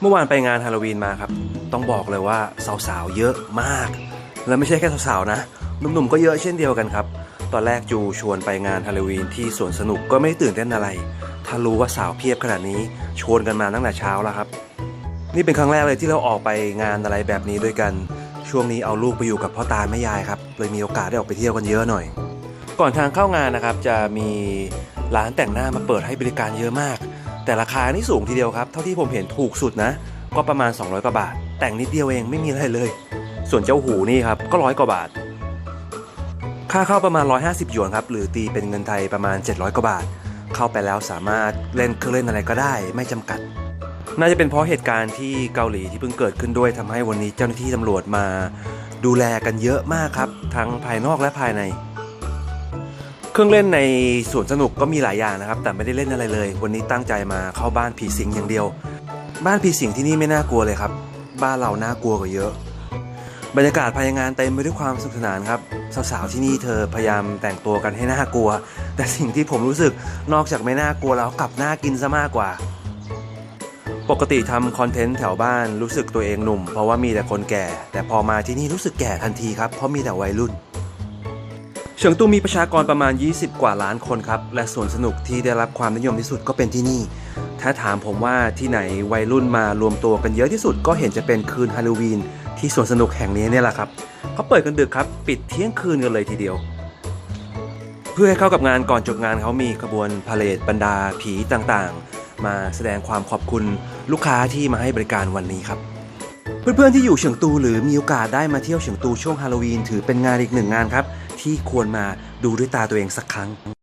เมื่อวานไปงานฮาโลวีนมาครับ ต้องบอกเลยว่าสาวๆเยอะมาก และไม่ใช่แค่สาวๆนะหนุ่มๆก็เยอะเช่นเดียวกันครับ ตอนแรกจูชวนไปงานฮาโลวีนที่สวนสนุกก็ไม่ตื่นเต้นอะไร ถ้ารู้ว่าสาวเพียบขนาดนี้ชวนกันมาตั้งแต่เช้าแล้วครับ นี่เป็นครั้งแรกเลยที่เราออกไปงานอะไรแบบนี้ด้วยกัน ช่วงนี้เอาลูกไปอยู่กับพ่อตาแม่ยายครับเลยมีโอกาสได้ออกไปเที่ยวกันเยอะหน่อย ก่อนทางเข้างานนะครับจะมีร้านแต่งหน้ามาเปิดให้บริการเยอะมาก แต่ราคานี่สูงทีเดียวครับ เท่าที่ผมเห็นถูกสุดนะ ก็ประมาณ 200 กว่าบาท แต่งนิดเดียวเองไม่มีอะไรเลย ส่วนเจ้าหูนี่ครับก็ร้อยกว่าบาท ค่าเข้าประมาณ 150 หยวนครับ หรือตีเป็นเงินไทยประมาณ 700 กว่าบาท เข้าไปแล้วสามารถเล่นเครื่องเล่นอะไรก็ได้ ไม่จำกัด น่าจะเป็นเพราะเหตุการณ์ที่เกาหลีที่เพิ่งเกิดขึ้นด้วยทำให้วันนี้เจ้าหน้าที่ตำรวจมา ดูแลกันเยอะมากครับ ทั้งภายนอกและภายใน ครื่องเล่นในสวนสนุกก็มีหลายอย่างนะครับ แต่ไม่ได้เล่นอะไรเลย วันนี้ตั้งใจมาเข้าบ้านผีสิงอย่างเดียว บ้านผีสิงที่นี่ไม่น่ากลัวเลยครับ บ้านเราน่ากลัวกว่าเยอะ บรรยากาศภายในงานเต็มไปด้วยความสนุกสนานครับสาวๆที่นี่เธอพยายามแต่งตัวกันให้น่ากลัว แต่สิ่งที่ผมรู้สึกนอกจากไม่น่ากลัวแล้วกลับน่ากินซะมากกว่า ปกติทำคอนเทนต์แถวบ้านรู้สึกตัวเองหนุ่ม เพราะว่ามีแต่คนแก่ แต่พอมาที่นี่รู้สึกแก่ทันทีครับเพราะมีแต่วัยรุ่น เฉิงตูมีประชากรประมาณ 20 กว่าล้านคนครับ และสวนสนุกที่ได้รับความนิยมที่สุดก็เป็นที่นี่ ถ้าถามผมว่าที่ไหนวัยรุ่นมารวมตัวกันเยอะที่สุดก็เห็นจะเป็นคืนฮาโลวีนที่สวนสนุกแห่งนี้เนี่ยแหละครับเขาเปิดกันดึกครับ ปิดเที่ยงคืนกันเลยทีเดียว เพื่อให้เข้ากับงานก่อนจบงานเขามีขบวนพาเลทบรรดาผีต่างๆ มาแสดงความขอบคุณลูกค้าที่มาให้บริการวันนี้ครับเพื่อนๆที่อยู่เฉิงตูหรือมีโอกาสได้มาเที่ยวเฉิงตูช่วงฮาโลวีนถือเป็นงานอีกหนึ่งงานครับ ที่ควรมาดูด้วยตาตัวเองสักครั้ง